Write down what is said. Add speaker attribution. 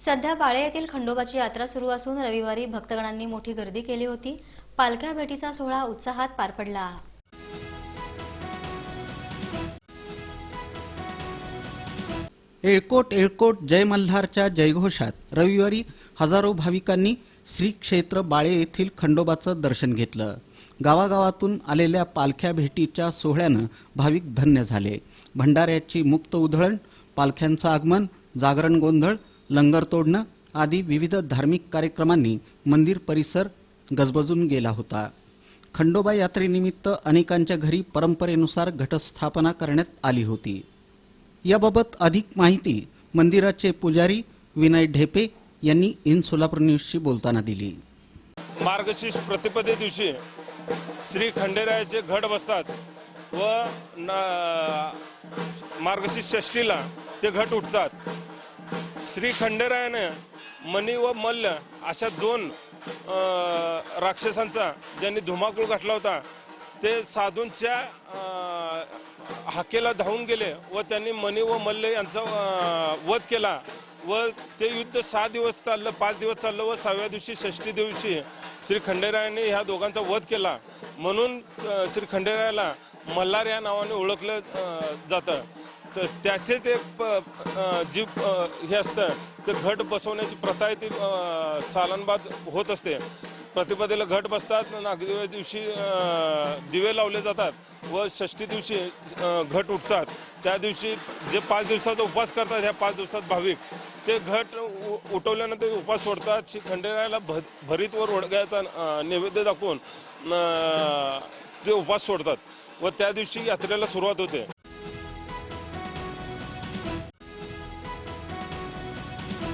Speaker 1: सध्या बाळे येथील खंडोबाची यात्रा सुरू असून रविवारी भक्तगणांनी मोठी गर्दी केली होती. पालख्या भेटीचा सोहळा उत्साहात पार पडला.
Speaker 2: एळकोट एळकोट जय मल्हारच्या जयघोषात रविवारी हजारो भाविकांनी श्री क्षेत्र बाळे येथील खंडोबाचं दर्शन घेतलं. गावागावातून आलेल्या पालख्या भेटीच्या सोहळ्यानं भाविक धन्य झाले. भंडाऱ्याची मुक्त उधळण पालख्यांचं आगमन जागरण गोंधळ लंगर तोडणं आदी विविध धार्मिक कार्यक्रमांनी मंदिर परिसर गजबजून गेला होता. खंडोबा यात्रेनिमित्त अनेकांच्या घरी परंपरेनुसार घटस्थापना करण्यात आली होती. याबाबत अधिक माहिती मंदिराचे पुजारी विनय ढेपे यांनी इन सोलापूर न्यूजशी बोलताना दिली.
Speaker 3: मार्गशीर्ष प्रतिपदे दिवशी श्री खंडेरायाचे घट बसतात व न- मार्गशीर्ष षष्टीला ते घट उठतात. श्री खंडेरायाने मणी व मल्ल अशा दोन राक्षसांचा ज्यांनी धुमाकूळ घातला होता ते साधूंच्या हाकेला धावून गेले व त्यांनी मणी व मल्ल यांचा वध केला व ते युद्ध सहा दिवस चाललं पाच दिवस चाललं व सहाव्या दिवशी षष्टी दिवशी श्री खंडेरायाने ह्या दोघांचा वध केला. म्हणून श्री खंडेरायाला मल्हार या नावाने ओळखलं जातं. तर त्याचेच एक प- जी हे असतं ते घट बसवण्याची प्रथा आहे ती सालनबाद सालांबाद होत असते. प्रतिपदेला घट बसतात नागदिव्या दिवशी दिवे लावले जातात व षष्टी दिवशी घट उठतात. त्या दिवशी जे पाच दिवसाचा उपवास करतात ह्या पाच दिवसात भाविक ते घट उ- उठवल्यानंतर उपवास सोडतात. श्री खंडेरायाला भ भरीत वर ओढग्याचा नैवेद्य दाखवून ते उपवास सोडतात व त्या दिवशी यात्रेला सुरुवात होते.